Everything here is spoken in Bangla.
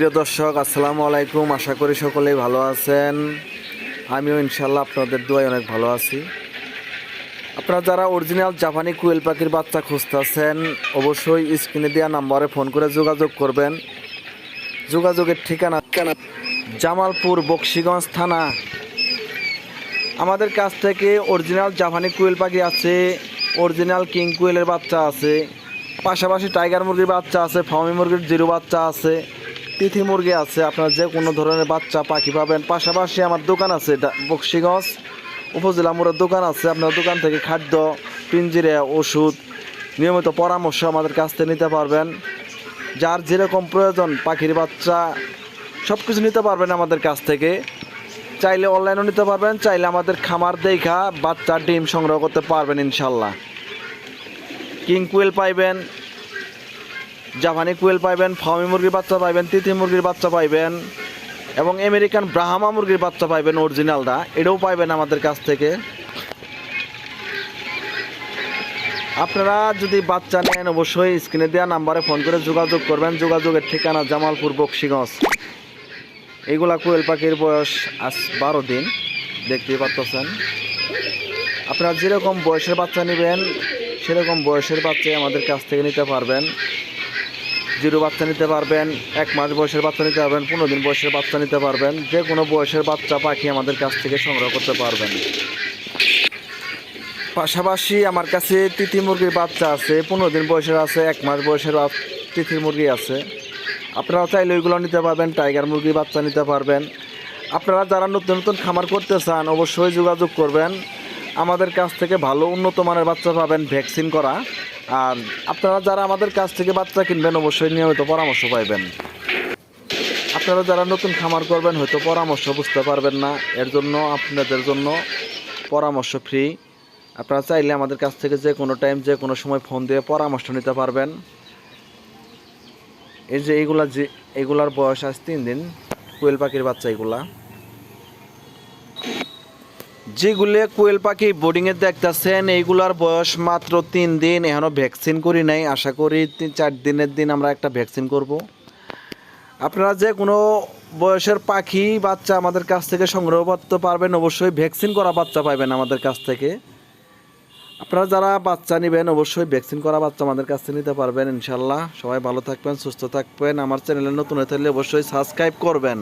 প্রিয় দর্শক আসসালামু আলাইকুম। আশা করি সকলেই ভালো আছেন। আমিও ইনশাল্লাহ আপনাদের দোয়ায় অনেক ভালো আছি। আপনারা যারা অরিজিনাল জাপানি কুয়েল পাখির বাচ্চা খুঁজতেছেন অবশ্যই স্ক্রিনে দেওয়া নাম্বারে ফোন করে যোগাযোগ করবেন। যোগাযোগের ঠিকানা জামালপুর বক্সিগঞ্জ থানা। আমাদের কাছ থেকে অরিজিনাল জাপানি কুয়েল পাখি আছে অরিজিনাল কিং কুয়েলের বাচ্চা আছে পাশাপাশি টাইগার মুরগির বাচ্চা আছে ফার্মি মুরগির জিরো বাচ্চা আছে। তিথি মুরগি আছে, আপনার যে কোনো ধরনের বাচ্চা, পাখি পাবেন। পাশাপাশি আমার দোকান আছে বক্সিগঞ্জ উপজেলা মোড়ের দোকান আছে। আপনার দোকান থেকে খাদ্য, পিঞ্জিরে, ওষুধ, নিয়মিত পরামর্শ আমাদের কাছ থেকে নিতে পারবেন। যার যেরকম প্রয়োজন, পাখির বাচ্চা সব কিছু নিতে পারবেন আমাদের কাছ থেকে। চাইলে অনলাইনও নিতে পারবেন, চাইলে আমাদের খামার দেখা বাচ্চা ডিম সংগ্রহ করতে পারবেন ইনশাল্লাহ। কিং কুয়েল পাইবেন জাপানি কুয়েল পাইবেন ফার্মি মুরগির বাচ্চা পাইবেন তিথি মুরগির বাচ্চা পাইবেন, এবং আমেরিকান ব্রাহ্মা মুরগির বাচ্চা পাইবেন অরিজিনালটা এটাও পাইবেন আমাদের কাছ থেকে। আপনারা যদি বাচ্চা নেন, অবশ্যই স্ক্রিনে দেওয়া নাম্বারে ফোন করে যোগাযোগ করবেন। যোগাযোগের ঠিকানা জামালপুর, বক্সিগঞ্জ। এইগুলা কোয়েল পাখির বয়স আজ বারো দিন। দেখতেই পাচ্ছেন আপনারা যেরকম বয়সের বাচ্চা নেবেন, সেরকম বয়সের বাচ্চাই আমাদের কাছ থেকে নিতে পারবেন। জিরো বাচ্চা নিতে পারবেন, এক মাস বয়সের বাচ্চা নিতে পারবেন, পনেরো দিন বয়সের বাচ্চা নিতে পারবেন, যে কোনো বয়সের বাচ্চা পাখি আমাদের কাছ থেকে সংগ্রহ করতে পারবেন। পাশাপাশি আমার কাছে তিথি মুরগির বাচ্চা আছে, পনেরো দিন বয়সের আছে, এক মাস বয়সের তিথির মুরগি আছে। আপনারা চাইলে ওইগুলো নিতে পারবেন, টাইগার মুরগির বাচ্চা নিতে পারবেন। আপনারা যারা নতুন নতুন খামার করতে চান, অবশ্যই যোগাযোগ করবেন। আমাদের কাছ থেকে ভালো উন্নত মানের বাচ্চা পাবেন, ভ্যাকসিন করা। আর আপনারা যারা আমাদের কাছ থেকে বাচ্চা কিনবেন, অবশ্যই নিয়মিত পরামর্শ পাইবেন। আপনারা যারা নতুন খামার করবেন, হয়তো পরামর্শ বুঝতে পারবেন না। এর জন্য, আপনাদের জন্য পরামর্শ ফ্রি আপনারা চাইলে আমাদের কাছ থেকে যে কোনো টাইম যে কোনো সময় ফোন দিয়ে পরামর্শ নিতে পারবেন। এই যে এইগুলা যে এগুলার বয়স আজ তিন দিন, কোয়েল পাখির বাচ্চা এগুলা। যেগুলো কোয়েল পাখি বোর্ডিংয়ে দেখতেছেন, এইগুলার বয়স মাত্র তিন দিন এখনও ভ্যাকসিন করি নাই। আশা করি চার দিনের দিন আমরা একটা ভ্যাকসিন করব। আপনারা যে কোনো বয়সের পাখি, বাচ্চা আমাদের কাছ থেকে সংগ্রহ করতে পারবেন, অবশ্যই ভ্যাকসিন করা বাচ্চা পাবেন আমাদের কাছ থেকে। আপনারা যারা বাচ্চা নেবেন, অবশ্যই ভ্যাকসিন করা বাচ্চা আমাদের কাছ থেকে নিতে পারবেন ইনশাল্লাহ সবাই ভালো থাকবেন, সুস্থ থাকবেন। আমার চ্যানেলে নতুন হয়ে থাকলে অবশ্যই সাবস্ক্রাইব করবেন।